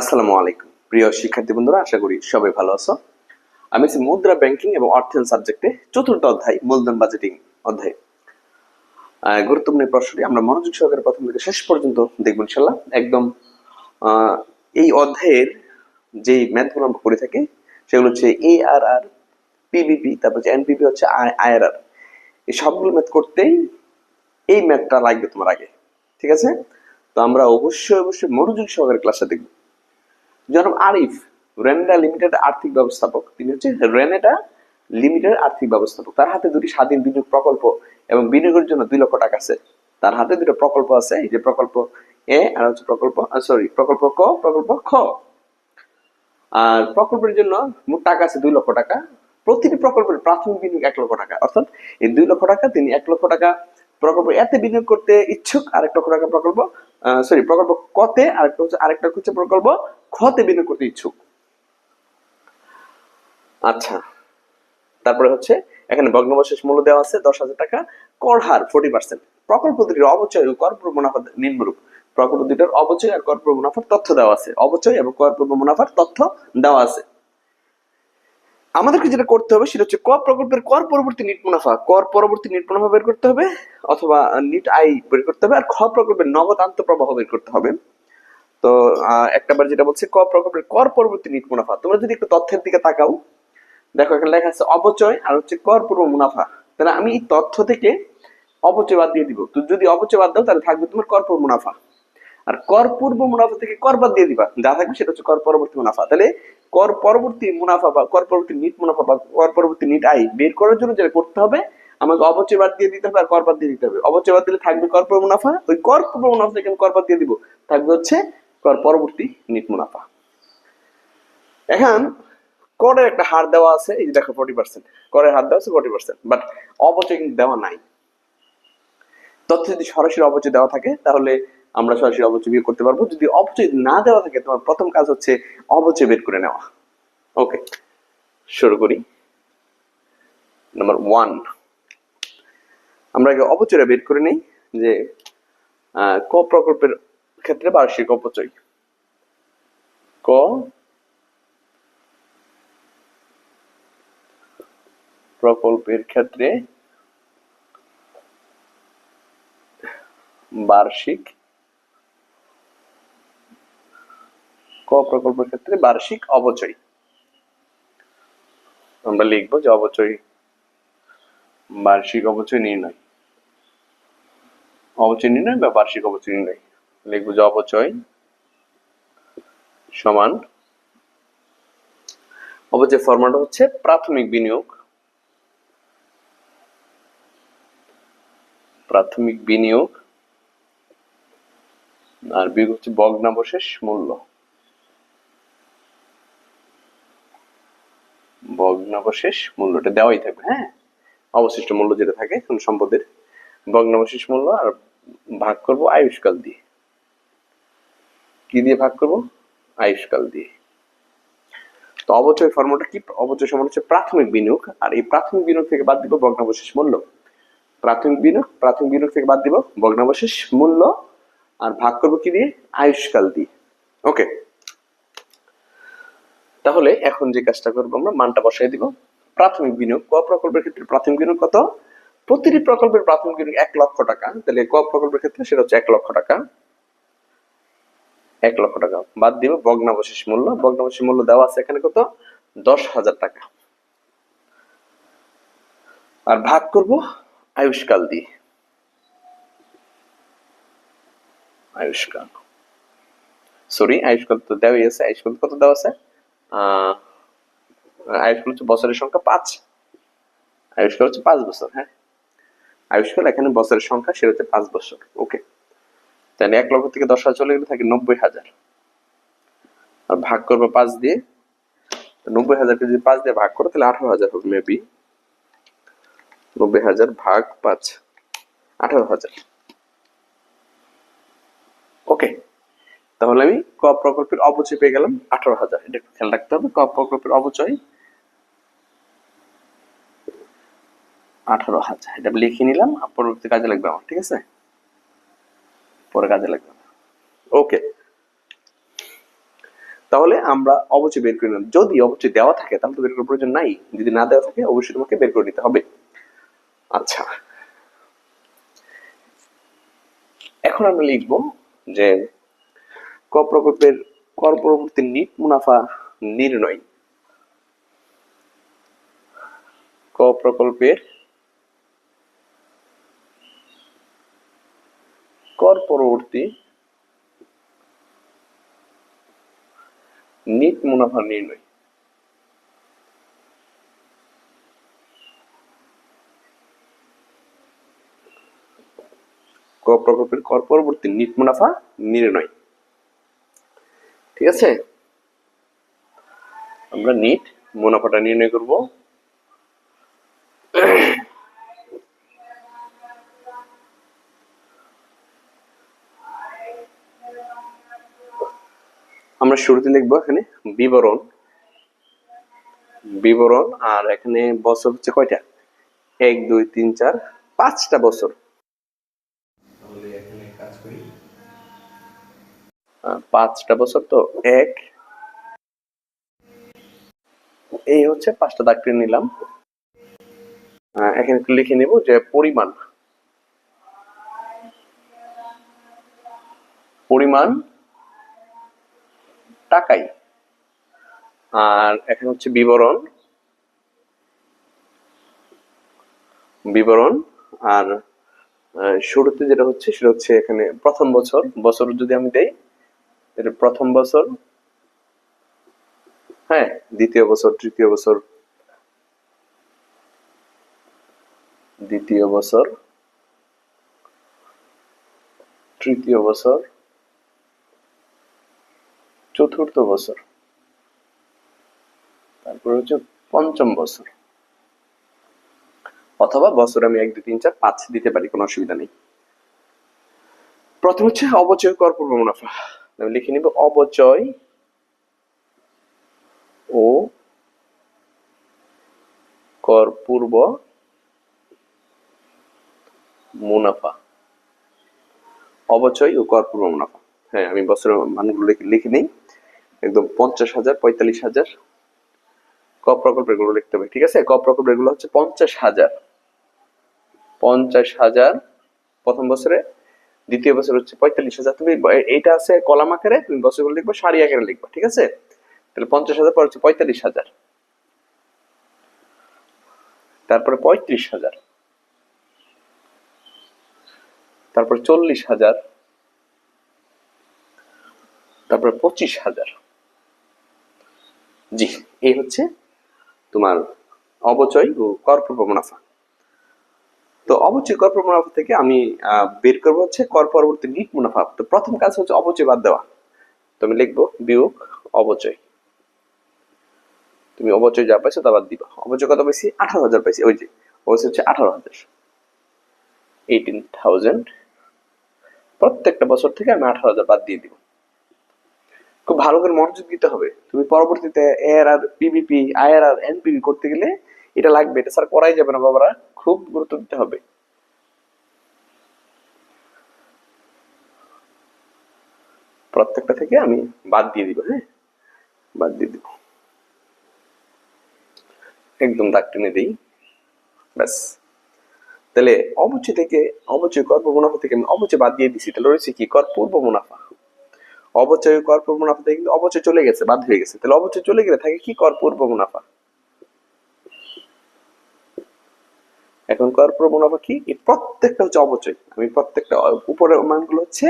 আসসালামু আলাইকুম। প্রিয় শিক্ষার্থী বন্ধুরা, আশা করি সবাই ভালো আছো। আমি আছি মুদ্রা ব্যাংকিং এবং অর্থায়ন সাবজেক্টে চতুর্থ অধ্যায়, মূলধন বাজেটিং অধ্যায়। গুরুত্বপূর্ণ প্রশ্নটি আমরা মনোযোগ সহকারে প্রথম থেকে শেষ পর্যন্ত দেখব ইনশাল্লাহ একদম এই অধ্যায়ের যে ম্যাথগুলো আমরা করে থাকি, সেগুলো হচ্ছে এ আর আর পিবিপি তারপর হচ্ছে এনপিপি হচ্ছে আইআরআর এই সবগুলো ম্যাথ করতেই এই ম্যাথটা লাগবে তোমার আগে, ঠিক আছে? তো আমরা অবশ্যই অবশ্যই মনোযোগ সহকারে ক্লাসটা দেখব। জনাব আরিফ, রেনেডা লিমিটেড আর্থিক ব্যবস্থাপক। তিনি হচ্ছে রেনেডা লিমিটেড আর্থিক ব্যবস্থাপক। তার হাতে দুটি স্বাধীন বিনিয়োগ প্রকল্প এবং বিনিয়োগের জন্য দুই লক্ষ টাকা আছে। তার হাতে দুটো প্রকল্প আছে। এই যে প্রকল্প এ আর হচ্ছে প্রকল্প সরি প্রকল্প ক, প্রকল্প খ। আর প্রকল্পের জন্য মোট টাকা আছে দুই লক্ষ টাকা। প্রতিটি প্রকল্পের প্রাথমিক বিনিয়োগ এক লক্ষ টাকা। অর্থাৎ এই দুই লক্ষ টাকা তিনি এক লক্ষ টাকা প্রকল্প এতে বিনিয়োগ করতে ইচ্ছুক। আরেক লক্ষ টাকা প্রকল্প সরি প্রকল্প কতে আরেকটা হচ্ছে আরেকটা হচ্ছে প্রকল্প খতে বিনিয়োগ করতে ইচ্ছুক। আচ্ছা তারপরে হচ্ছে, এখানে ভগ্নবশেষ মূল্য দেওয়া আছে দশ হাজার টাকা, কর হার ফোর্টি পার্সেন্ট প্রকল্প দুটির অবচয় ও কর মুনাফা নিম্নরূপ। প্রকল্প দুটির অবচয় আর কর মুনাফার তথ্য দেওয়া আছে। অবচয় এবং কর পূর্ব মুনাফার তথ্য দেওয়া আছে। আমাদেরকে যেটা করতে হবে সেটা হচ্ছে কর প্রকল্পের কর পরবর্তী নিট মুনাফা, কর পরবর্তী নিট মুনাফা বের করতে হবে, অথবা নিট আয় বের করতে হবে, আর খ প্রকল্পের নগদ আন্তঃপ্রবাহ বের করতে হবে। তো একটা বার যেটা বলছে ক প্রকল্পের কর পরবর্তী নিট মুনাফা। তোমরা যদি একটু তথ্যের দিকে তাকাও, দেখো এখানে লেখা আছে অবচয় আর হচ্ছে কর পূর্ব মুনাফা। তাহলে আমি এই তথ্য থেকে অবচয় বাদ দিয়ে দিব। তো যদি অবচয় বাদ দাও, তাহলে থাকবে তোমার কর পূর্ব মুনাফা। আর কর পূর্ব মুনাফা থেকে কর বাদ দিয়ে দিবা। যা থাকবে সেটা হচ্ছে কর পরবর্তী মুনাফা। তাহলে কর পরবর্তী মুনাফা বা কর পরবর্তী নিট মুনাফা বা কর পরবর্তী নিট আয় বের করার জন্য যেটা করতে হবে, আমাকে অবচয় বাদ দিয়ে দিতে হবে আর কর বাদ দিয়ে দিতে হবে। অবচয় বাদ দিলে থাকবে কর পূর্ব মুনাফা। ওই কর পূর্ব মুনাফা থেকে আমি কর বাদ দিয়ে দিব। থাকবে হচ্ছে কর পরবর্তী নিট মুনাফা। এখন, করের একটা হার দেওয়া আছে, এই দেখো ফোর্টি পার্সেন্ট করের হার দেওয়া আছে ফোর্টি পার্সেন্ট বাট অবচয় কিন্তু দেওয়া নাই। তথ্য যদি সরাসরি অবচয় দেওয়া থাকে, তাহলে আমরা সরাসরি অবচয় বিয়োগ করতে পারব। যদি অবচয় না দেওয়া থাকে, তোমার প্রথম কাজ হচ্ছে অবচয় বের করে নেওয়া। ওকে শুরু করি। নাম্বার ওয়ান আমরা আগে অপচয়টা বের করে নেই যে ক প্রকল্পের ক্ষেত্রে বার্ষিক অপচয়। ক? প্রকল্পের ক্ষেত্রে বার্ষিক ক প্রকল্পের ক্ষেত্রে বার্ষিক অবচয় আমরা লিখব যে অবচয় বার্ষিক অবচয় নির্ণয়। অবচয় নির্ণয় বা বার্ষিক অবচয় নির্ণয়। লিখব যে অবচয় সমান অবচয় ফরম্যাট হচ্ছে প্রাথমিক বিনিয়োগ। প্রাথমিক বিনিয়োগ আর বিয়োগ হচ্ছে ভগ্নাবশেষ মূল্য। ভগ্নাবশেষ মূল্যটা দেওয়াই থাকবে হ্যাঁ? অবশিষ্ট মূল্য যেটা থাকে, কোন সম্পদের ভগ্নাবশেষ মূল্য আর ভাগ করব আয়ুষ্কাল দিয়ে। কি দিয়ে ভাগ করব? আয়ুষ্কাল দিয়ে। তো অবচয় ফর্মটা কি? অবচয় সমান হচ্ছে প্রাথমিক বিনিয়োগ, আর এই প্রাথমিক বিনিয়োগ থেকে বাদ দিব ভগ্নাবশেষ মূল্য। প্রাথমিক বিনিয়োগ প্রাথমিক বিনিয়োগ থেকে বাদ দিব ভগ্নাবশেষ মূল্য, আর ভাগ করব কি দিয়ে? আয়ুষ্কাল দিয়ে। ওকে। তাহলে এখন যে কাজটা করব আমরা, মানটা বসাই দিব। প্রাথমিক বিনিয়োগ, ক প্রকল্পের ক্ষেত্রে প্রাথমিক বিনিয়োগ কত? প্রতিটি প্রকল্পের প্রাথমিক বিনিয়োগ এক লক্ষ টাকা। তাহলে ক প্রকল্পের ক্ষেত্রে সেটা হচ্ছে এক লক্ষ টাকা। এক লক্ষ টাকা। বাদ দিব ভগ্নাবশেষ মূল্য। ভগ্নাবশেষ মূল্য দেওয়া আছে এখানে কত? দশ হাজার টাকা। আর ভাগ করব আয়ুষ্কাল দিয়ে। আয়ুষ্কাল। সরি আয়ুষ্কাল তো দেওয়াই আছে। আয়ুষ্কাল কত দেওয়া আছে? আয়ুষ্কাল হচ্ছে বছরের সংখ্যা পাঁচ। আয়ুষ্কাল হচ্ছে পাঁচ বছর হ্যাঁ? আয়ুষ্কাল এখানে বছরের সংখ্যা, সেটা হচ্ছে পাঁচ বছর। ওকে তাহলে এক লক্ষ থেকে দশ হাজার চলে গেলে থাকে নব্বই হাজার। আর ভাগ করব পাঁচ দিয়ে নব্বই হাজারকে যদি পাঁচ দিয়ে ভাগ করো, তাহলে আঠারো হাজার হবে মেবি নব্বই হাজার ভাগ পাঁচ, আঠারো হাজার। ওকে তাহলে আমি ক প্রকল্পের অবচয় পেয়ে গেলাম আঠারো হাজার। এটা একটু খেয়াল রাখতে হবে, ক প্রকল্পের অবচয় আঠারো হাজার, এটা লিখে নিলাম পরবর্তী কাজে লাগবে আমার, ঠিক আছে? পরে কাজে লাগবে। ওকে তাহলে আমরা অবশ্যই বের করে নিলাম। যদি অবশ্যই দেওয়া থাকে, তাহলে তো বের করার প্রয়োজন নাই। যদি না দেওয়া থাকে, অবশ্যই তোমাকে বের করে নিতে হবে। আচ্ছা। এখন আমরা লিখব যে ক প্রকল্পের, কর পরবর্তী নিট মুনাফা নির্ণয়। ক প্রকল্পের কর পরবর্তী নিট মুনাফা নির্ণয়। প্রকল্পের কর পরবর্তী নিট মুনাফা নির্ণয়। ঠিক আছে? আমরা নিট মুনাফাটা নির্ণয় করব। আমরা শুরুতে লিখব এখানে বিবরণ বিবরণ আর এখানে বছর হচ্ছে কয়টা? এক দুই তিন চার পাঁচটা বছর। পাঁচটা বছর তো এক। এই হচ্ছে পাঁচটা দাগ নিলাম। এখানে একটু লিখে নিব যে পরিমাণ। পরিমাণ টাকাই আর এখানে হচ্ছে বিবরণ। বিবরণ, আর শুরুতে যেটা হচ্ছে সেটা হচ্ছে এখানে প্রথম বছর। বছর যদি আমি দেই, এটা প্রথম বছর। হ্যাঁ দ্বিতীয় বছর, তৃতীয় বছর। দ্বিতীয় বছর। তৃতীয় বছর। চতুর্থ বছর। তারপর হচ্ছে পঞ্চম বছর। অথবা বছর আমি এক, দুই, তিন, চার, পাঁচ দিতে পারি, কোনো অসুবিধা নেই। প্রথম হচ্ছে অবচয় কর পূর্ব মুনাফা। আমি লিখে নিব অবচয় ও কর পূর্ব মুনাফা। অবচয় ও কর পূর্ব মুনাফা। হ্যাঁ আমি বছরের মানগুলো লিখে লিখে নিই। একদম পঞ্চাশ হাজার, পঁয়তাল্লিশ হাজার। ক প্রকল্পেরগুলো লিখতে হবে, ঠিক আছে? ক প্রকল্পেরগুলো হচ্ছে পঞ্চাশ হাজার। পঞ্চাশ হাজার, প্রথম বছরে। দ্বিতীয় বছর হচ্ছে পঁয়তাল্লিশ হাজার। তুমি এইটা আছে কলাম আকারে, তুমি বছরগুলো লিখব, সারি আকারে লিখব, ঠিক আছে? তাহলে পঞ্চাশ হাজার, পর হচ্ছে পঁয়তাল্লিশ হাজার। তারপরে পঁয়ত্রিশ হাজার। তারপর চল্লিশ হাজার। তারপরে পঁচিশ হাজার। জি, এই হচ্ছে তোমার অবচয় ও করপূর্ব মুনাফা। তো অবচয় কর মুনাফা থেকে আমি বের করব হচ্ছে কর পরবর্তী নিট মুনাফা। তো প্রথম কাজ হচ্ছে অবচয় বাদ দেওয়া। তো আমি লিখব বিয়োগ অবচয়। তুমি অবচয় যা পাইছো তা বাদ দিবা। অবচয় কত পাইছি? আঠারো হাজার পাইছি। ওই যে, অবচয় হচ্ছে আঠারো হাজার। এইটিন থাউজেন্ড প্রত্যেকটা বছর থেকে আমি আঠারো হাজার বাদ দিয়ে দিব। খুব ভালো করে মনোযোগ দিতে হবে। তুমি পরবর্তীতে এর আর পিবিপি আইআর আর এনপিবি করতে গেলে এটা লাগবে। এটা স্যার করাই যাবে না বাবারা, খুব গুরুত্ব দিতে হবে। প্রত্যেকটা থেকে আমি বাদ দিয়ে দিব হ্যাঁ? বাদ দিয়ে দিব। একদম দাগ টেনে দিই। ব্যাস। তাহলে অবচয় থেকে অবচয় কর মুনাফা থেকে আমি অবচয় বাদ দিয়ে দিছি। তাহলে রয়েছে কি? কর পূর্ব মুনাফা। অবচয় কর পূর্ব মুনাফা থেকে কিন্তু অবচয় চলে গেছে, বাদ হয়ে গেছে। তাহলে অবচয় চলে গেলে থাকে কি কর পূর্ব মুনাফা? এখন কর পূর্ব মুনাফা কি? এই প্রত্যেকটা হচ্ছে অবচয়। আমি প্রত্যেকটা উপরের মানগুলো হচ্ছে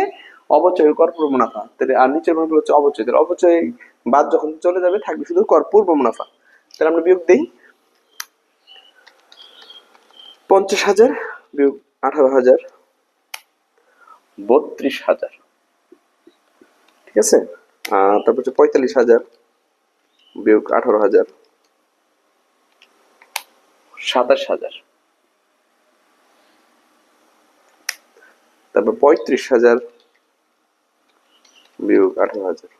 অবচয় কর পূর্ব মুনাফা। তাহলে আর নিচের মানগুলো হচ্ছে অবচয়। তাহলে অবচয় বাদ যখন চলে যাবে, থাকবে শুধু কর পূর্ব মুনাফা। তাহলে আমরা বিয়োগ দেই। পঞ্চাশ হাজার বিয়োগ আঠারো হাজার, বত্রিশ হাজার। ঠিক আছে? তারপর হচ্ছে পঁয়তাল্লিশ হাজার বিয়োগ আঠারো হাজার। সাতাশ হাজার। তারপর পঁয়ত্রিশ হাজার বিয়োগ আঠারো হাজার।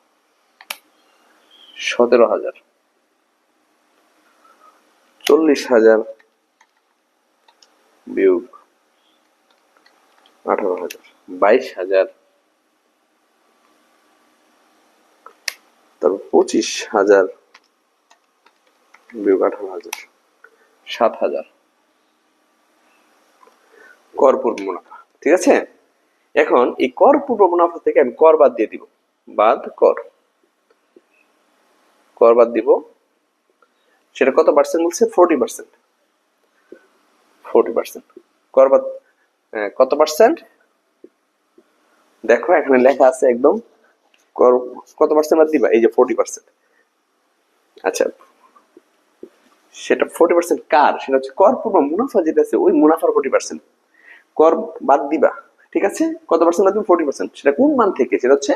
সতেরো হাজার। চল্লিশ হাজার বিয়োগ আঠারো হাজার। বাইশ হাজার তারপর পঁচিশ হাজার বিয়োগ আঠারো হাজার সাত হাজার। কর পূর্ব মুনাফা ঠিক আছে? এখন এই কর পূর্ব মুনাফা থেকে আমি কর বাদ দিয়ে দিব। বাদ কর। কর বাদ দিব। সেটা কত পার্সেন্ট বলছে? ফোরটি পার্সেন্ট ফোরটি পার্সেন্ট কর বাদ আহ, কত পার্সেন্ট দেখো এখানে লেখা আছে একদম কত পার্সেন্ট বাদ দিবা? এই যে ফোরটি পার্সেন্ট আচ্ছা সেটা ফোরটি পার্সেন্ট কার? সেটা হচ্ছে কর পূর্ব মুনাফা যেটা আছে, ওই মুনাফার ফোরটি পার্সেন্ট কর বাদ দিবা, ঠিক আছে? কত পার্সেন্ট বাদ দিবা? ফোরটি পার্সেন্ট সেটা কোন মান থেকে? সেটা হচ্ছে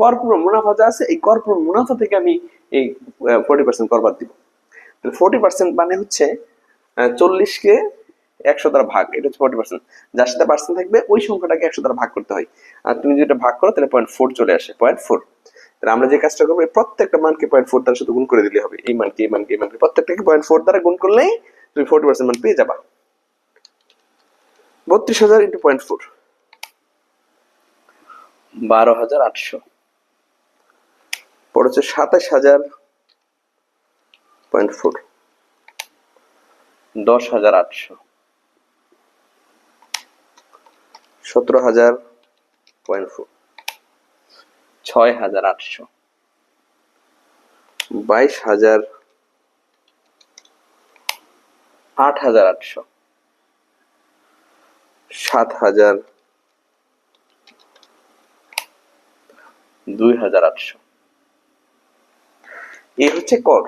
কর পূর্ব মুনাফা যা আছে, এই কর পূর্ব মুনাফা থেকে আমি এই ফোরটি পার্সেন্ট কর বাদ দিব। তাহলে ফোরটি পার্সেন্ট মানে হচ্ছে চল্লিশকে একশো দ্বারা ভাগ এটা হচ্ছে ফোরটি পার্সেন্ট যার সাথে পার্সেন্ট থাকবে ওই সংখ্যাটাকে একশো দ্বারা ভাগ করতে হয়। আর তুমি যদি ভাগ করো তাহলে পয়েন্ট ফোর চলে আসে পয়েন্ট ফোর তাহলে আমরা যে কাজটা করব প্রত্যেকটা মানকে পয়েন্ট ফোর দ্বারা শুধু গুণ করে দিলে হবে। এই মানকে এই মানকে এই মানকে। প্রত্যেকটাকে পয়েন্ট ফোর দ্বারা গুণ করলেই তুমি ফোরটি পার্সেন্ট মান পেয়ে যাবা। বত্রিশ হাজার ইন্টু পয়েন্ট ফোর বারো হাজার আটশো। পড়েছে সাতাশ হাজার পয়েন্ট ফোর দশ হাজার আটশো। সতেরো হাজার পয়েন্ট ফোর। ছয় হাজার আটশো। বাইশ হাজার আট হাজার আটশো। সাত হাজার দুই হাজার আটশো। এই হচ্ছে কর।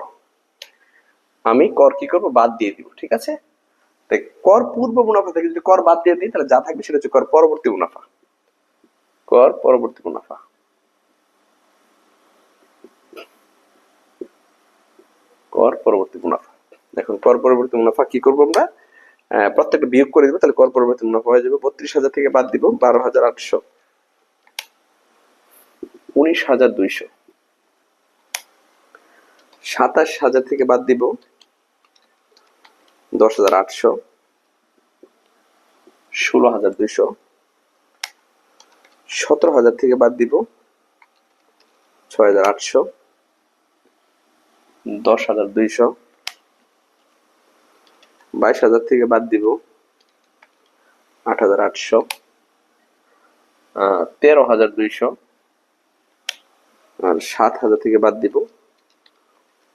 আমি কর কি করব? বাদ দিয়ে দিব ঠিক আছে? কর পূর্ব মুনাফা থেকে যদি কর বাদ দিয়ে দিই তাহলে যা থাকবে সেটা হচ্ছে কর পরবর্তী মুনাফা। কর পরবর্তী মুনাফা। কর পরবর্তী মুনাফা। এখন কর পরবর্তী মুনাফা কি করব আমরা? আহ, প্রত্যেকটা বিয়োগ করে দিব তাহলে কর পরবর্তী মুনাফা হয়ে যাবে বত্রিশ হাজার থেকে বাদ দিব বারো হাজার আটশো। উনিশ হাজার দুইশো। সাতাশ হাজার থেকে বাদ দিব দশ হাজার আটশো, ষোলো হাজার দুইশো, সতেরো হাজার থেকে বাদ দিব ছয় হাজার আটশো, দশ হাজার দুইশো, বাইশ হাজার থেকে বাদ দিব আট হাজার আটশো তেরো হাজার দুইশো, আর সাত হাজার থেকে বাদ দিব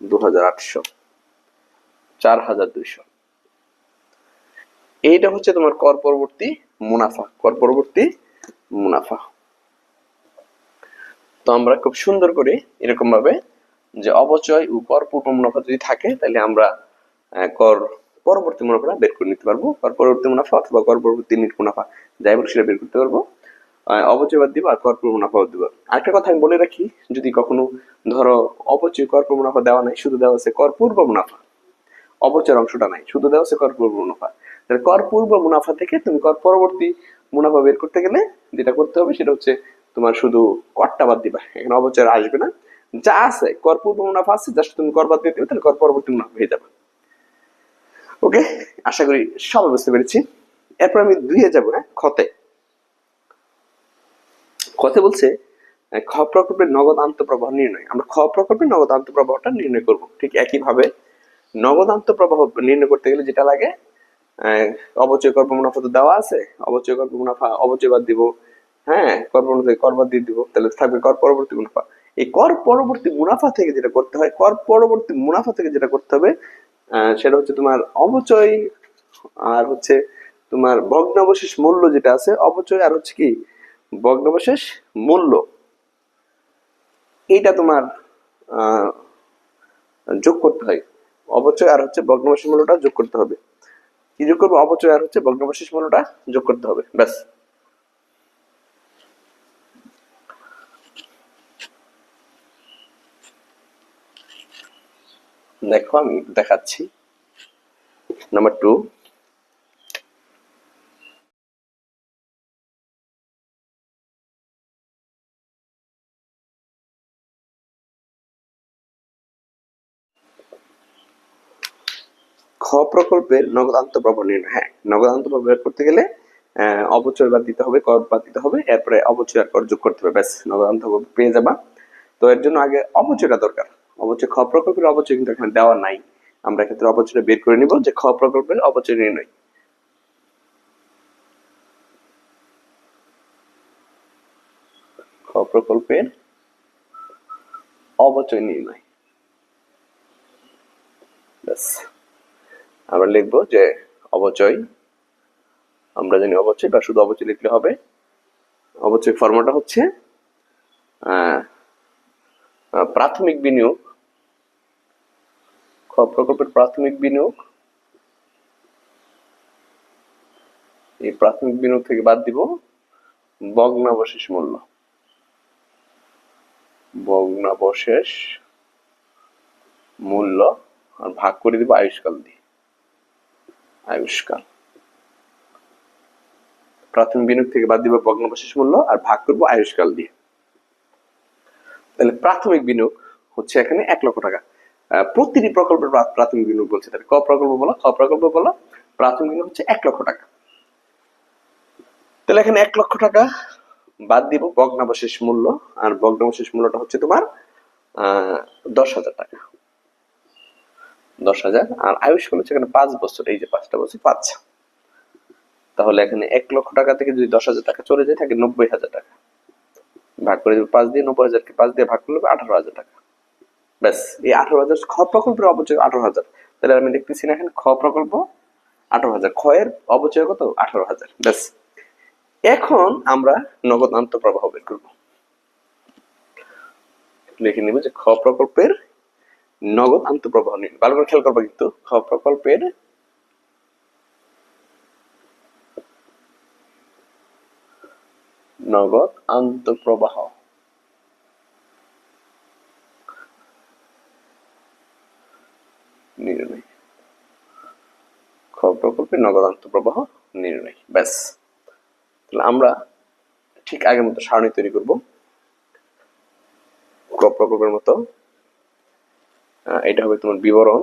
দু হাজার আটশো, চার হাজার দুইশো। এইটা হচ্ছে তোমার কর পরবর্তী মুনাফা, কর পরবর্তী মুনাফা। তো আমরা খুব সুন্দর করে এরকম ভাবে যে অবচয় ও কর পূর্ব মুনাফা যদি থাকে, তাহলে আমরা কর পরবর্তী মুনাফাটা বের করে নিতে পারব। কর পরবর্তী মুনাফা অথবা কর পরবর্তী নিট মুনাফা, যাই বলে সেটা বের করতে পারব। অবচয় বাদ দিব আর কর পূর্ব মুনাফা বাদ দিব। আরেকটা কথা আমি বলে রাখি, যদি কখনো ধরো অবচয় কর পূর্ব মুনাফা দেওয়া নাই, শুধু দেওয়া আছে কর পূর্ব মুনাফা। অবচয়ের অংশটা নাই, শুধু দেওয়া আছে কর পূর্ব মুনাফা। তাহলে কর পূর্ব মুনাফা থেকে তুমি কর পরবর্তী মুনাফা বের করতে গেলে যেটা করতে হবে সেটা হচ্ছে তোমার শুধু করটা বাদ দিবা। এখানে অবচয় আসবে না। যা আছে, কর পূর্ব মুনাফা আছে, জাস্ট তুমি কর বাদ দিবে তাহলে কর পরবর্তী মুনাফা হয়ে যাবে। ওকে? আশা করি সবাই বুঝতে পেরেছি। এরপর আমি দুইয়ে যাব হ্যাঁ? খতে খতে বলছে খ প্রকল্পের নগদ আন্তঃপ্রবাহ নির্ণয়। আমরা খ প্রকল্পের নগদ আন্তঃপ্রবাহটা নির্ণয় করব। ঠিক একইভাবে নগদ আন্তঃপ্রবাহ নির্ণয় করতে গেলে যেটা লাগে অবচয় কর্ম মুনাফা তো দেওয়া আছে, অবচয় কর্ম মুনাফা, অবচয় বাদ দিব হ্যাঁ কর মুনাফা কর বাদ দিয়ে দিব, তাহলে থাকবে কর পরবর্তী মুনাফা। এই কর পরবর্তী মুনাফা থেকে যেটা করতে হয়, কর পরবর্তী মুনাফা থেকে যেটা করতে হবে সেটা হচ্ছে তোমার অবচয়, আর হচ্ছে তোমার ভগ্নাবশেষ মূল্য যেটা আছে, অবচয় আর হচ্ছে কি? ভগ্নাবশেষ মূল্য। এইটা তোমার যোগ করতে হয়। অবচয় আর হচ্ছে ভগ্নাবশেষ মূল্যটা যোগ করতে হবে। কি যোগ করব অপচয় আর হচ্ছে ভগ্নাবশেষ মূল্যটা যোগ করতে হবে, ব্যাস। দেখো, আমি দেখাচ্ছি। নাম্বার টু খ প্রকল্পের নগদ আন্তঃপ্রবাহ নির্ণয় হ্যাঁ নগদ আন্তঃপ্রবাহ বের করতে গেলে অবচয় বাদ দিতে হবে, কর বাদ দিতে হবে, এরপরে অবচয় আর কর যোগ করতে হবে, ব্যাস, নগদ আন্তঃপ্রবাহ পেয়ে যাবা। তো এর জন্য আগে অবচয়টা দরকার। অবচয়, খ প্রকল্পের অবচয় কিন্তু এখানে দেওয়া নাই। আমরা এক্ষেত্রে অবচয়টা বের করে নিব যে খ প্রকল্পের অবচয় নির্ণয়। প্রকল্পের অবচয় নির্ণয়। ব্যাস। আমরা লিখব যে অবচয়। আমরা জানি অবচয়, বা শুধু অবচয় লিখলে হবে। অবচয় ফর্মটা হচ্ছে প্রাথমিক বিনিয়োগ। প্রকল্পের প্রাথমিক বিনিয়োগ। এই প্রাথমিক বিনিয়োগ থেকে বাদ দিব ভগ্নাবশেষ মূল্য। ভগ্নাবশেষ মূল্য, আর ভাগ করে দিব আয়ুষ্কাল দিয়ে। আয়ুষ্কাল প্রাথমিক বিনিয়োগ থেকে বাদ দিব ভগ্নাবশেষ মূল্য আর ভাগ করব আয়ুষ্কাল দিয়ে। তাহলে প্রাথমিক বিনিয়োগ হচ্ছে এখানে এক লক্ষ টাকা। প্রতিটি প্রকল্পের প্রাথমিক বিনিয়োগ বলছে তাহলে ক প্রকল্প বলো খ প্রকল্প বলো প্রাথমিক বিনিয়োগ হচ্ছে এক লক্ষ টাকা। তাহলে এখানে এক লক্ষ টাকা বাদ দিব ভগ্নাবশেষ মূল্য আর ভগ্নাবশেষ মূল্যটা হচ্ছে তোমার আহ, দশ হাজার টাকা। দশ হাজার। আর আয়ুষ্কাল হচ্ছে এখানে পাঁচ বছর। এই যে পাঁচটা বছর, পাঁচ। তাহলে এখানে এক লক্ষ টাকা থেকে যদি দশ হাজার টাকা চলে যায়, থাকে নব্বই হাজার টাকা। ভাগ করে দেবে পাঁচ দিয়ে নব্বই হাজারকে পাঁচ দিয়ে ভাগ করলে আঠারো হাজার টাকা। ব্যাস, এই আঠারো হাজার খ প্রকল্পের অবচয় আঠারো হাজার। তাহলে আমি দেখতেছি না এখানে খ প্রকল্প আঠারো হাজার। খ এর অবচয় কত? আঠারো হাজার। ব্যাস, এখন আমরা নগদ আন্তঃপ্রবাহ বের করব। লিখে নিব যে খ প্রকল্পের নগদ আন্তঃপ্রবাহ নিন। ভালো করে খেয়াল করব কিন্তু, খ, প্রকল্পের নগদ আন্তঃপ্রবাহ। নির্ণয়। খ, প্রকল্পের নগদ আন্তঃপ্রবাহ নির্ণয়। ব্যাস। তাহলে আমরা ঠিক আগের মতো সারণী তৈরি করব। ক প্রকল্পের মতো এটা হবে তোমার বিবরণ।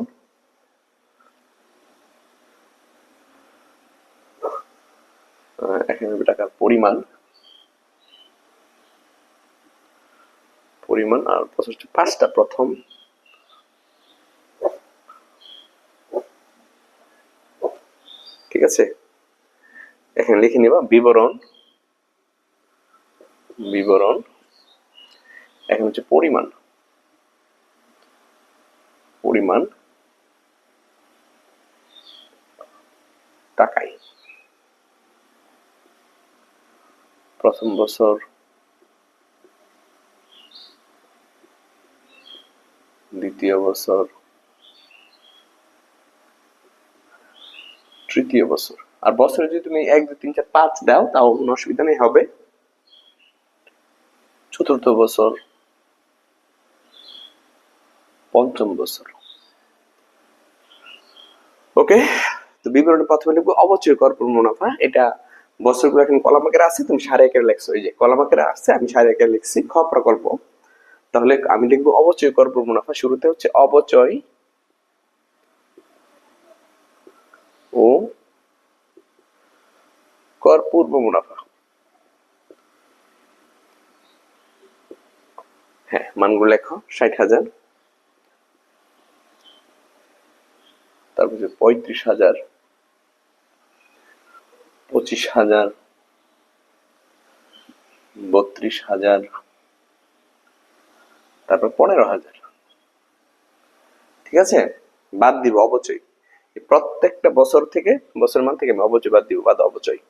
এখানে হবে টাকার পরিমাণ। পরিমাণ আর প্রসেসটা পাঁচটা প্রথম। ঠিক আছে? এখানে লিখে নিবা বিবরণ। বিবরণ। এখন হচ্ছে পরিমাণ। পরিমাণ টাকায় প্রথম বছর দ্বিতীয় বছর তৃতীয় বছর। আর বছরে যদি তুমি এক, দুই, তিন, চার, পাঁচ দাও, তাও কোনো অসুবিধা নেই, হবে। চতুর্থ বছর, পঞ্চম বছর। ওকে তো বিবরণে প্রথমে লিখব অবচয় কর মুনাফা। এটা বছরগুলো এখন কলাম আকারে আছে তুমি সাড়ে একের লেখছো। এই যে কলাম আকারে আসছে আমি সাড়ে একের লিখছি খ প্রকল্প। তাহলে আমি লিখব অবচয় কর মুনাফা, শুরুতে হচ্ছে অবচয় ও কর পূর্ব মুনাফা। হ্যাঁ মানগুলো লেখো, ষাট হাজার। তারপর পঁয়ত্রিশ হাজার, পঁচিশ হাজার, বত্রিশ হাজার, তারপর পনেরো হাজার। ঠিক আছে? বাদ দিব অবচয়। প্রত্যেকটা বছর থেকে, বছর মান থেকে আমি অবচয় বাদ দিব, বাদ অবচয়।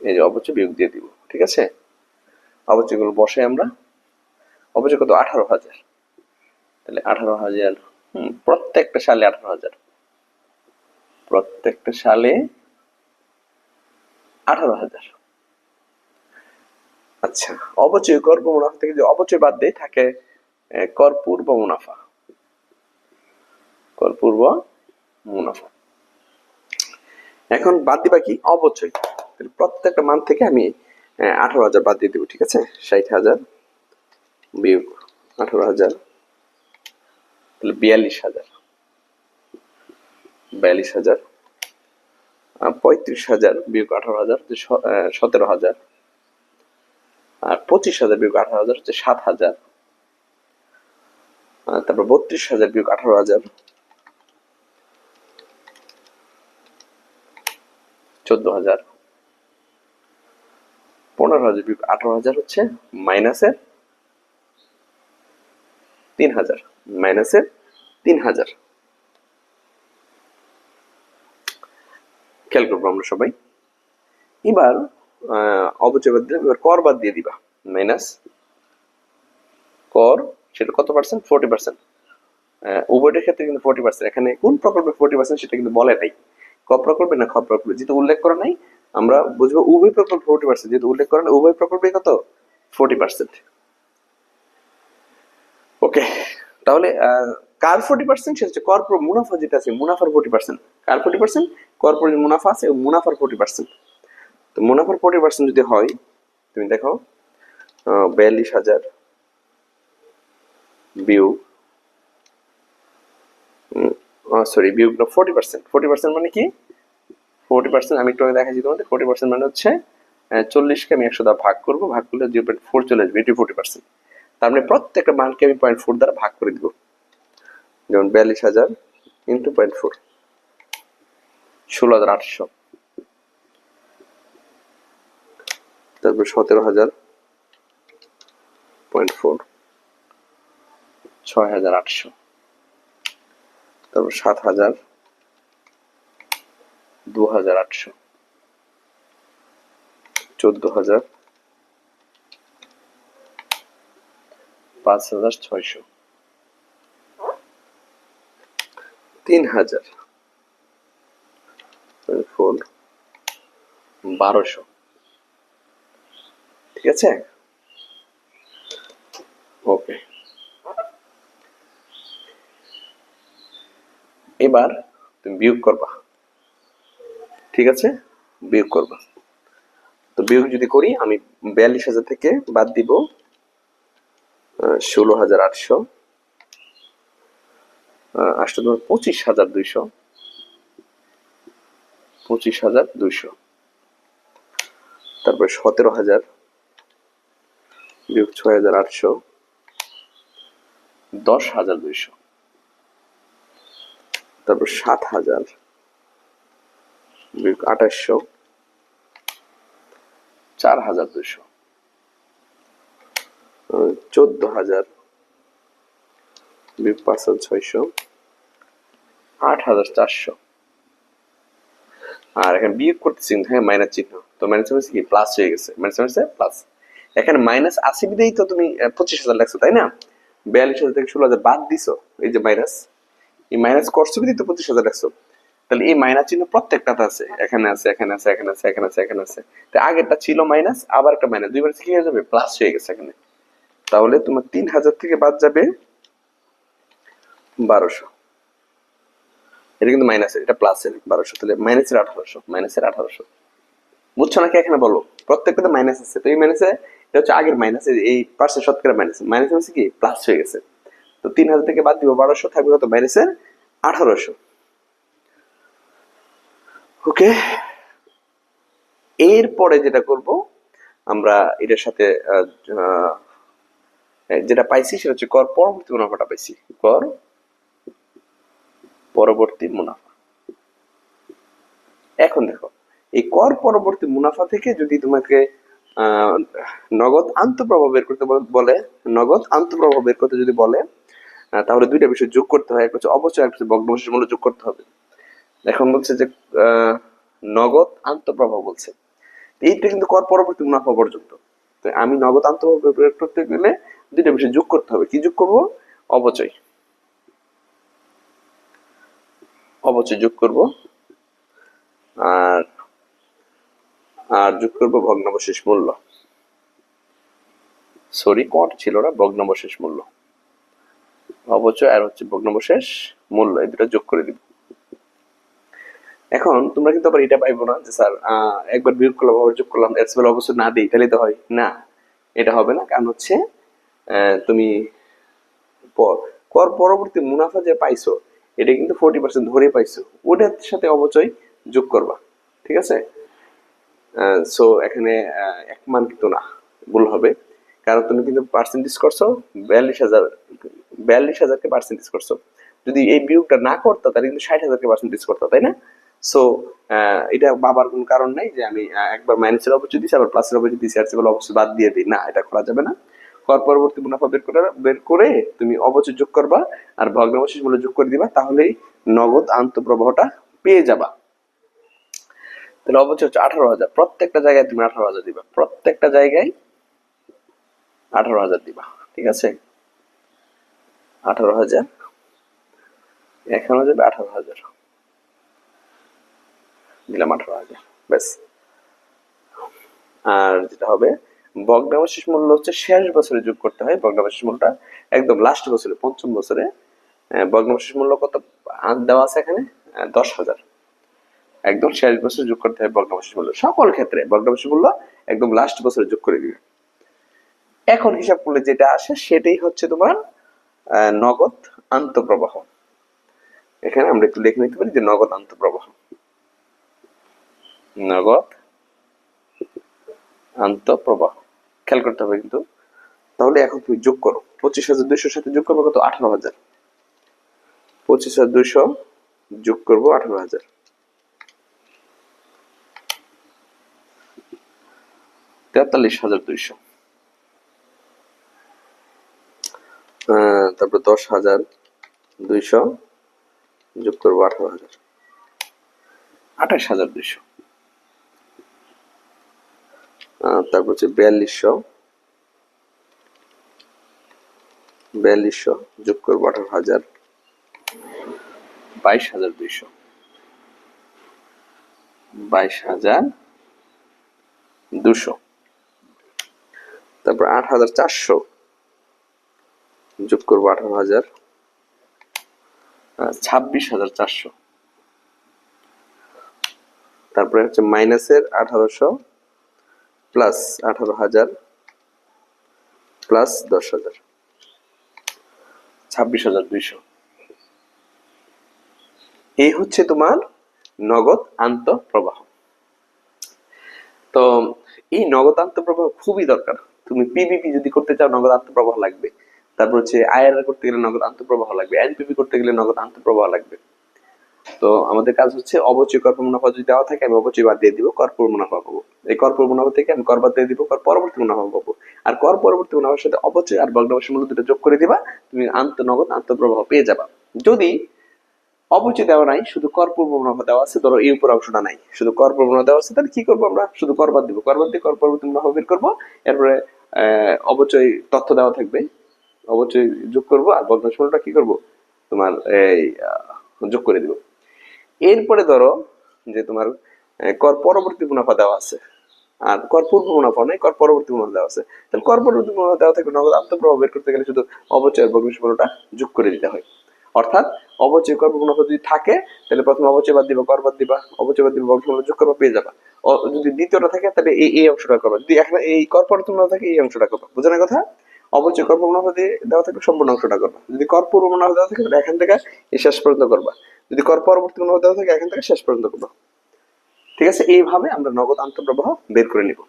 এই যে অবচয় বিয়োগ দিয়ে দিব, ঠিক আছে? অবচয়গুলো বসে আমরা। অবচয় কত? আঠারো হাজার। তাহলে আঠারো হাজার প্রত্যেকটা সালে আঠারো হাজার। প্রত্যেকটা সালে আঠারো হাজার। আচ্ছা অবচয় কর মুনাফা থেকে যে অবচয় বাদ দিয়ে থাকে কর পূর্ব মুনাফা। কর পূর্ব মুনাফা। এখন বাদ দিবা কি? অবচয়। প্রত্যেকটা মান থেকে আমি আঠারো হাজার বাদ দিয়ে দিব, ঠিক আছে? ষাট হাজার বিয়োগ আঠারো হাজার। তাহলে বিয়াল্লিশ হাজার। বিয়াল্লিশ হাজার। পঁয়ত্রিশ হাজার বিয়োগ আঠারো হাজার সতেরো হাজার। আর পঁচিশ হাজার বিয়োগ আঠারো হাজার হচ্ছে সাত হাজার। তারপর বত্রিশ হাজার বিয়োগ আঠারো হাজার। চোদ্দ হাজার। পনেরো হাজার বিয়োগ আঠারো হাজার হচ্ছে মাইনাসের তিন হাজার মাইনাসের তিন হাজার খেয়াল করব আমরা সবাই। এবার অবচয় বাদ দিলাম, এবার কর বাদ দিয়ে দিবা। মাইনাস কর, সেটা কত পার্সেন্ট ফোর্টি পার্সেন্ট উভয়টার ক্ষেত্রে কিন্তু ফোর্টি পার্সেন্ট এখানে কোন প্রকল্পে ফোর্টি পার্সেন্ট সেটা কিন্তু বলে নাই। ক প্রকল্পে না খ প্রকল্পে? যেহেতু উল্লেখ করা নাই, আমরা বুঝব উভয় প্রকল্প ফোর্টি পার্সেন্ট যেহেতু উল্লেখ করা নাই, উভয় প্রকল্পে কত? ফোর্টি পার্সেন্ট ওকে তাহলে কার ফোর্টি পার্সেন্ট সেটা হচ্ছে কর প্র- মুনাফা যেটা আছে, মুনাফার ফোর্টি পার্সেন্ট কার ফোর্টি পার্সেন্ট কর প্র- মুনাফা আছে মুনাফার ফোর্টি পার্সেন্ট তো মুনাফার ফোর্টি পার্সেন্ট যদি হয়, তুমি দেখো বিয়াল্লিশ হাজার বিয়োগ সরি বিয়োগ ফোর্টি পার্সেন্ট ফোর্টি পার্সেন্ট মানে কি? ফোর্টি পার্সেন্ট আমি একটু আগে দেখাচ্ছি তোমাদের ফোর্টি পার্সেন্ট মানে হচ্ছে চল্লিশকে আমি একশো দ্বারা ভাগ করব। ভাগ করলে জিরো পয়েন্ট ফোর চলে আসবে এটি ফোর্টি পার্সেন্ট তার মানে প্রত্যেকটা মানকে আমি পয়েন্ট ফোর দ্বারা ভাগ করে দিব। যেমন বিয়াল্লিশ হাজার ইন্টু পয়েন্ট ফোর ষোলো হাজার আটশো। তারপর সতেরো হাজার পয়েন্ট ফোর ছয় হাজার আটশো। তারপর সাত হাজার দু হাজার আটশো। চোদ্দ হাজার পাঁচ হাজার ছয়শো। তিন হাজার। ফোর বারোশো। ঠিক আছে? ওকে। এবার তুমি বিয়োগ করবা। ঠিক আছে? বিয়োগ করবা। তো বিয়োগ যদি করি, আমি বিয়াল্লিশ হাজার থেকে বাদ দিব ষোলো হাজার আটশো আসলে তোমার পঁচিশ হাজার দুইশো, পঁচিশ হাজার দুইশো। তারপরে সতেরো হাজার বিয়োগ ছয় হাজার আটশো, দশ হাজার দুইশো। তারপর সাত হাজার বিয়োগ আঠাশশো, চার হাজার দুইশো। চোদ্দ হাজার পাঁচ হাজার ছয়শো আট হাজার চারশো। আর এখানে বিয়োগ করতেছি হ্যাঁ মাইনাস চিহ্ন। তো মাইনাস হচ্ছে কি? প্লাস হয়ে গেছে। মাইনাস হচ্ছে প্লাস এখানে মাইনাস আশি তো তুমি পঁচিশ হাজার লাগছো তাই না? বিয়াল্লিশ হাজার থেকে ষোলো হাজার বাদ দিছো, এই যে মাইনাস এই মাইনাস করছ তো পঁচিশ হাজার লাগছো তাহলে এই মাইনাস চিহ্ন প্রত্যেকটাতে আছে। এখানে আছে এখানে আছে এখানে আছে এখানে আছে এখানে আছে। তো আগেরটা ছিল মাইনাস আবার একটা মাইনাস দুইবার কি হয়ে যাবে? প্লাস হয়ে গেছে এখানে। তাহলে তোমার তিন হাজার থেকে বাদ যাবে বারোশো। এটা কিন্তু মাইনাসের, এটা প্লাসের বারোশো, তাহলে মাইনাসের আঠারোশো মাইনাসের আঠারোশো। বুঝছ নাকি এখানে বলো? প্রত্যেকটাতে মাইনাস আছে। তো এই মাইনাসে, এটা হচ্ছে আগের মাইনাস, এই পার্সেন্ট শতকরা মাইনাস। মাইনাস হচ্ছে কি? প্লাস হয়ে গেছে। তো তিন হাজার থেকে বাদ দিব বারোশো, থাকবে কত? মাইনাসের আঠারোশো। ওকে? এরপরে যেটা করব, আমরা এটার সাথে যেটা পাইছি সেটা হচ্ছে কর, পরবর্তী মুনাফাটা পাইছি। কর, পরবর্তী মুনাফা। এখন দেখো, এই কর, পরবর্তী মুনাফা থেকে যদি তোমাকে নগদ আন্তঃপ্রভাব বের করতে বলে নগদ আন্তঃপ্রভাব বের করতে যদি বলে তাহলে দুইটা বিষয় যোগ করতে হয় একটা হচ্ছে অবচয় একটা হচ্ছে ভগ্নাংশের মূল্য যোগ করতে হবে। এখন বলছে যে নগদ আন্তঃপ্রভাব বলছে। এইটা কিন্তু কর, পরবর্তী মুনাফা পর্যন্ত। তো আমি নগদ আন্তঃপ্রভাব বের করতে গেলে দুইটা বিষয় যোগ করতে হবে। কি যোগ করব? অবচয় অবচয় যোগ করব। আর আর যোগ করব ভগ্নাবশেষ মূল্য। সরি কট ছিল না, ভগ্নাবশেষ মূল্য। অবচয় আর হচ্ছে ভগ্নাবশেষ মূল্য, এই দুটো যোগ করে দিব। এখন তোমরা কিন্তু আবার এটা পাইবো না যে স্যার একবার বিয়োগ করলাম আবার যোগ করলাম এসবেল অবশ্যই না দিই, তাহলে তো হয়। না, এটা হবে না। কারণ হচ্ছে তুমি কর পরবর্তী মুনাফা যে পাইছো, এটা কিন্তু ফোর্টি পার্সেন্ট ধরে পাইছো। ওটার সাথে অবচয় যোগ করবা, ঠিক আছে? সো এখানে এক মান কিন্তু না, ভুল হবে। কারণ তুমি কিন্তু পার্সেন্টেজ করছ, বিয়াল্লিশ হাজার, বিয়াল্লিশ হাজারকে পার্সেন্টেজ করছ। যদি এই বিয়োগটা না করতো, তাহলে কিন্তু ষাট হাজারকে পার্সেন্টেজ করতো, তাই না? সো এটা বাবার কোনো কারণ নাই যে আমি একবার মাইনাসের অবচয় দিচ্ছি আবার প্লাসের অবচয় দিচ্ছি আর সেগুলো অবশ্যই বাদ দিয়ে দিই। না, এটা করা যাবে না। কর পরবর্তী মুনাফা বের করে বের করে তুমি অবচয় যোগ করবা, আর ভগ্নাবশেষ মূল্য যোগ করে দিবা, তাহলেই নগদ আন্তঃপ্রবাহটা পেয়ে যাবা। তাহলে অবচয় হচ্ছে আঠারো হাজার। প্রত্যেকটা জায়গায় তুমি আঠারো হাজার দিবা। প্রত্যেকটা জায়গায় আঠারো হাজার দিবা। ঠিক আছে? আঠারো হাজার। এখানে যাবে আঠারো হাজার। দিলাম আঠারো হাজার ব্যাস। আর যেটা হবে ভগ্নাবশেষ মূল্য হচ্ছে শেষ বছরে যোগ করতে হয়। ভগ্নাবশেষ মূল্যটা একদম লাস্ট বছরে পঞ্চম বছরে। আহ, ভগ্নাবশেষ মূল্য কত? দেওয়া আছে এখানে দশ হাজার। একদম শেষ বছরে যোগ করতে হয় ভগ্নাবশেষ মূল্য। সকল ক্ষেত্রে ভগ্নাবশেষ মূল্য একদম লাস্ট বছরে যোগ করে দিবে। এখন হিসাব করলে যেটা আসে সেটাই হচ্ছে তোমার নগদ আন্তঃপ্রবাহ। এখানে আমরা একটু লিখে নিতে পারি যে নগদ আন্তঃপ্রবাহ। নগদ আন্তঃপ্রবাহ। খেয়াল করতে হবে কিন্তু। তাহলে এখন তুমি যোগ করো। পঁচিশ হাজার দুইশোর সাথে যোগ করব কত? আঠারো হাজার। পঁচিশ হাজার দুইশো যোগ করব আঠারো হাজার। তেতাল্লিশ হাজার দুইশো। তারপর দশ হাজার দুইশো যোগ করব আঠারো হাজার। আঠাশ হাজার দুইশো। তারপর হচ্ছে বিয়াল্লিশশো। বিয়াল্লিশশো যোগ করব আঠারো হাজার। বাইশ হাজার দুইশো। বাইশ হাজার দুশো তারপর আট হাজার চারশো যোগ করব আঠারো হাজার। ছাব্বিশ হাজার চারশো। তারপরে হচ্ছে মাইনাসের আঠারোশো। প্লাস আঠারো হাজার, প্লাস দশ হাজার। ছাব্বিশ হাজার দুইশো। এই হচ্ছে তোমার নগদ আন্তঃপ্রবাহ। তো এই নগদ আন্তঃপ্রবাহ খুবই দরকার। তুমি পিবিপি যদি করতে চাও, নগদ আন্তঃপ্রবাহ লাগবে। তারপর হচ্ছে আইআরআর করতে গেলে নগদ আন্তঃপ্রবাহ লাগবে। এনপিপি করতে গেলে নগদ আন্তঃপ্রবাহ লাগবে। তো আমাদের কাজ হচ্ছে অবচয় কর্প মুনাফা যদি দেওয়া থাকে, আমি অবচয় বাদ দিয়ে দিব কর্পর মুনাফা পাবো। এই কর্পর মুনাফা থেকে আমি কর বাদ দিয়ে দিব, কর পরবর্তী মুনাফা পাবো। আর কর পরবর্তী মুনাফার সাথে অবচয় আর ভগ্নাবশেষ মূল্য দুটো যোগ করে দিবা, তুমি আন্ত নগদ আন্তঃপ্রবাহ পেয়ে যাবা। যদি অবচয় দেওয়া নাই, শুধু কর পূর্ব মুনাফা দেওয়া আছে, ধরো এই উপর অংশটা নাই, শুধু কর পূর্ব মুনাফা দেওয়া আছে, তাহলে কি করব আমরা? শুধু কর বাদ দিব, কর বাদ দিয়ে কর পরবর্তী মুনাফা বের করব, এরপরে অবচয় তথ্য দেওয়া থাকবে অবচয় যোগ করব, আর ভগ্নাংশ মূল্যটা কি করব? তোমার এই যোগ করে দিব। এরপরে ধরো যে তোমার কর পরবর্তী মুনাফা দেওয়া আছে। আর কর পূর্ব মুনাফা নেই, কর পরবর্তী মুনাফা দেওয়া আছে। তাহলে কর পরবর্তী মুনাফা দেওয়া থাকবে নগদ আন্তঃপ্রবাহ বের করতে গেলে শুধু অবচয় আর ভগ্নাংশ যোগ করে দিতে হয়। অর্থাৎ অবচয় কর মুনাফা যদি থাকে, তাহলে প্রথমে অবচয় বাদ দিবা, কর বাদ দিবা, অবচয় বাদ দিবা ভগ্নাংশ যোগ করবা পেয়ে যাবা। যদি দ্বিতীয়টা থাকে, তাহলে এই এই অংশটা করবা। যদি এখন এই কর পরবর্তী মুনাফা থাকে, এই অংশটা করবা। বুঝো কথা? অবচয় কর মুনাফা দিয়ে দেওয়া থাকলে সম্পূর্ণ অংশটা করবা। যদি কর পূর্ব মুনাফা দেওয়া থাকে, তাহলে এখান থেকে এই শেষ পর্যন্ত করবা। যদি কর পরবর্তী কোনো দেওয়া থাকে, এখান থেকে শেষ পর্যন্ত করব। ঠিক আছে? এইভাবে আমরা নগদ আন্তঃপ্রবাহ বের করে নিব।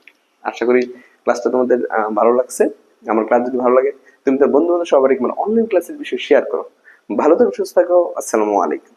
আশা করি ক্লাসটা তোমাদের ভালো লাগছে। আমার ক্লাস যদি ভালো লাগে, তুমি তোমার বন্ধু বান্ধব সবারই মানে অনলাইন ক্লাসের বিষয়ে শেয়ার করো। ভালো থাকো, সুস্থ থাকো। আসসালামু আলাইকুম।